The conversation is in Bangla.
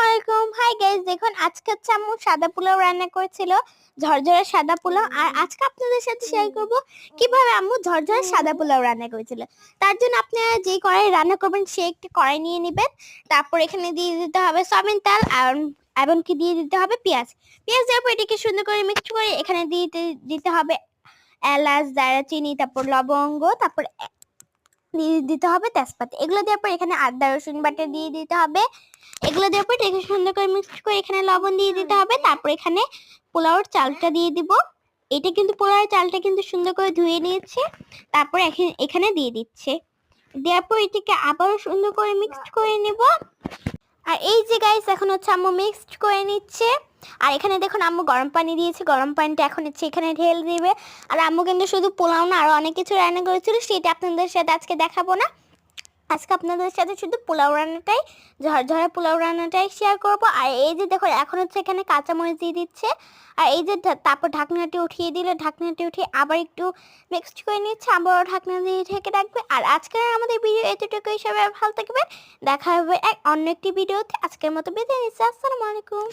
আলাইকুম। হাই গাইস দেখুন আজকে হচ্ছে আম্মু সাদা পোলাও রান্না করেছিল ঝরঝরে সাদা পোলাও। আর আজকে আপনাদের সাথে শেয়ার করব কীভাবে আম্মু ঝরঝরে সাদা পোলাও রান্না করেছিল। তার জন্য আপনারা যে কড়াই রান্না করবেন সে একটি কড়াই নিয়ে নেবেন। তারপর এখানে দিয়ে দিতে হবে সয়াবিন তেল আর এমনকি দিয়ে দিতে হবে পেঁয়াজ। পেঁয়াজ দেওয়ার পর এটাকে সুন্দর করে মিক্স করে এখানে দিয়ে দিতে- হবে এলাচ দারচিনি তারপর লবঙ্গ তারপর দিতে হবে তেজপাতা। এগুলো দেওয়ার পর এখানে আদা, রসুন বাটা দিয়ে দিতে হবে। এগুলো দেওয়ার পর এটাকে সুন্দর করে মিক্স করে এখানে লবণ দিয়ে দিতে হবে। তারপর এখানে পোলাওর চালটা দিয়ে দিব। এটা কিন্তু পোলাওর চালটা কিন্তু সুন্দর করে ধুয়ে নিয়েছে। তারপর এখানে দিয়ে দিচ্ছে। দেওয়ার পর এটাকে আবারও সুন্দর করে মিক্সড করে নিব। আর এই যে গাইস এখন হচ্ছে আম্মু মিক্সড করে নিচ্ছে। আর এখানে দেখুন আম্মু গরম পানি দিয়েছে, গরম পানিটা এখন হচ্ছে এখানে ঢেলে দিবে। আর আম্মু কিন্তু শুধু পোলাও না আরও অনেক কিছু রান্না করেছিল, সেটা আপনাদের সাথে আজকে দেখাবো না। আজকে আপনাদের সাথে শুধু পোলাও রান্নাটাই ঝরঝরে পোলাও রান্নাটাই শেয়ার করব। আর এই যে দেখো, এখন হচ্ছে এখানে কাঁচামরিচ দিয়ে দিচ্ছে। আর এই যে তারপর ঢাকনাটি উঠিয়ে দিলে, ঢাকনাটি উঠিয়ে আবার একটু মিক্সড করে নিচ্ছে, আবারও ঢাকনা দিয়ে ঢেকে রাখবে। আর আজকের আমাদের ভিডিও এতটুকুই, সবাই ভালো থাকবে দেখা হবে এক অন্য একটি ভিডিওতে আজকের মতো বিদায় নিচ্ছি, আসসালামু আলাইকুম।